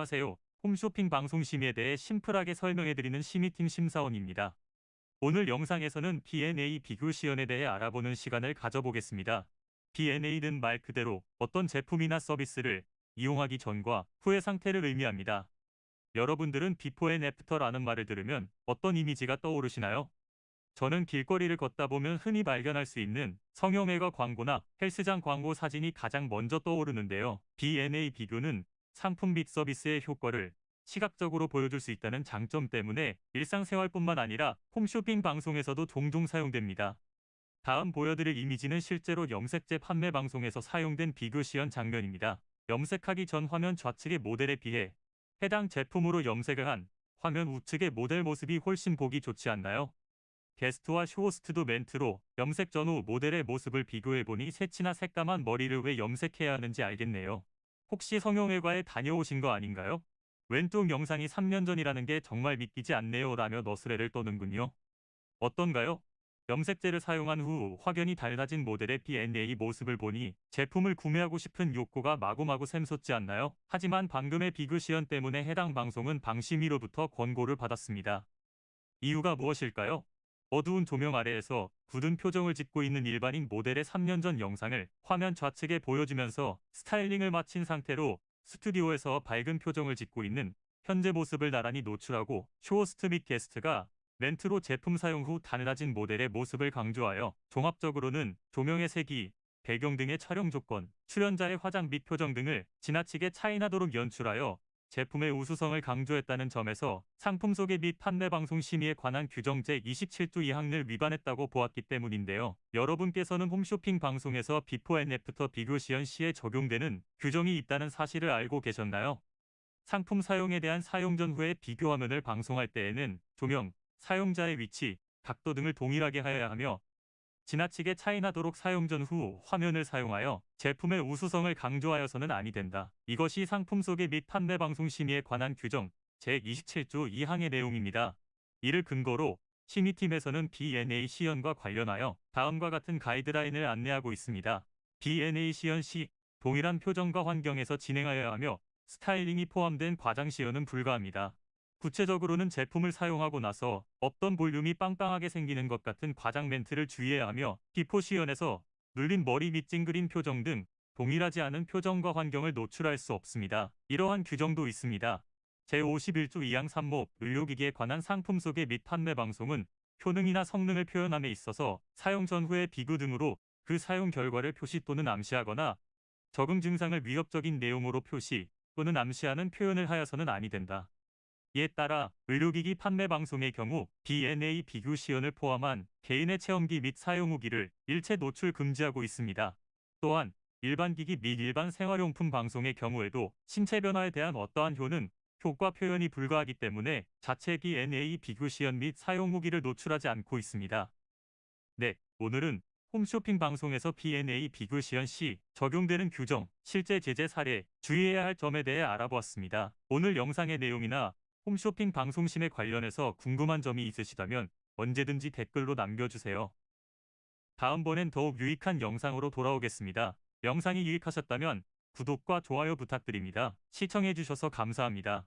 안녕하세요. 홈쇼핑 방송 심의에 대해 심플하게 설명해드리는 심의팀 심사원입니다. 오늘 영상에서는 B&A 비교 시연에 대해 알아보는 시간을 가져보겠습니다. B&A는 말 그대로 어떤 제품이나 서비스를 이용하기 전과 후의 상태를 의미합니다. 여러분들은 비포 앤 애프터라는 말을 들으면 어떤 이미지가 떠오르시나요? 저는 길거리를 걷다 보면 흔히 발견할 수 있는 성형외과 광고나 헬스장 광고 사진이 가장 먼저 떠오르는데요. B&A 비교는 상품 및 서비스의 효과를 시각적으로 보여줄 수 있다는 장점 때문에 일상생활뿐만 아니라 홈쇼핑 방송에서도 종종 사용됩니다. 다음 보여드릴 이미지는 실제로 염색제 판매 방송에서 사용된 비교 시연 장면입니다. 염색하기 전 화면 좌측의 모델에 비해 해당 제품으로 염색을 한 화면 우측의 모델 모습이 훨씬 보기 좋지 않나요? 게스트와 쇼호스트도 멘트로 염색 전후 모델의 모습을 비교해보니 새치나 새까만 머리를 왜 염색해야 하는지 알겠네요. 혹시 성형외과에 다녀오신 거 아닌가요? 왼쪽 영상이 3년 전이라는 게 정말 믿기지 않네요 라며 너스레를 떠는군요. 어떤가요? 염색제를 사용한 후 확연히 달라진 모델의 B&A 모습을 보니 제품을 구매하고 싶은 욕구가 마구마구 샘솟지 않나요? 하지만 방금의 비교 시연 때문에 해당 방송은 방심위로부터 권고를 받았습니다. 이유가 무엇일까요? 어두운 조명 아래에서 굳은 표정을 짓고 있는 일반인 모델의 3년 전 영상을 화면 좌측에 보여주면서 스타일링을 마친 상태로 스튜디오에서 밝은 표정을 짓고 있는 현재 모습을 나란히 노출하고 쇼호스트 및 게스트가 멘트로 제품 사용 후 달라진 모델의 모습을 강조하여 종합적으로는 조명의 색이, 배경 등의 촬영 조건, 출연자의 화장 및 표정 등을 지나치게 차이나도록 연출하여 제품의 우수성을 강조했다는 점에서 상품 소개 및 판매 방송 심의에 관한 규정 제27조 2항을 위반했다고 보았기 때문인데요. 여러분께서는 홈쇼핑 방송에서 비포 앤 애프터 비교 시연 시에 적용되는 규정이 있다는 사실을 알고 계셨나요? 상품 사용에 대한 사용 전후의 비교 화면을 방송할 때에는 조명, 사용자의 위치, 각도 등을 동일하게 하여야 하며 지나치게 차이나도록 사용 전 후 화면을 사용하여 제품의 우수성을 강조하여서는 아니 된다. 이것이 상품 소개 및 판매 방송 심의에 관한 규정 제27조 2항의 내용입니다. 이를 근거로 심의팀에서는 B&A 시연과 관련하여 다음과 같은 가이드라인을 안내하고 있습니다. B&A 시연 시 동일한 표정과 환경에서 진행하여야 하며 스타일링이 포함된 과장 시연은 불가합니다. 구체적으로는 제품을 사용하고 나서 없던 볼륨이 빵빵하게 생기는 것 같은 과장 멘트를 주의해야 하며 비포 시연에서 눌린 머리 및 찡그린 표정 등 동일하지 않은 표정과 환경을 노출할 수 없습니다. 이러한 규정도 있습니다. 제51조 2항 3모 의료기기에 관한 상품 소개 및 판매 방송은 효능이나 성능을 표현함에 있어서 사용 전후의 비교 등으로 그 사용 결과를 표시 또는 암시하거나 적응 증상을 위협적인 내용으로 표시 또는 암시하는 표현을 하여서는 아니 된다. 이에 따라 의료기기 판매 방송의 경우 B&A 비교 시연을 포함한 개인의 체험기 및 사용 후기를 일체 노출 금지하고 있습니다. 또한 일반 기기 및 일반 생활용품 방송의 경우에도 신체 변화에 대한 어떠한 효능, 효과 표현이 불가하기 때문에 자체 B&A 비교 시연 및 사용 후기를 노출하지 않고 있습니다. 네, 오늘은 홈쇼핑 방송에서 B&A 비교 시연 시 적용되는 규정, 실제 제재 사례, 주의해야 할 점에 대해 알아보았습니다. 오늘 영상의 내용이나 홈쇼핑 방송심에 관련해서 궁금한 점이 있으시다면 언제든지 댓글로 남겨주세요. 다음번엔 더욱 유익한 영상으로 돌아오겠습니다. 영상이 유익하셨다면 구독과 좋아요 부탁드립니다. 시청해주셔서 감사합니다.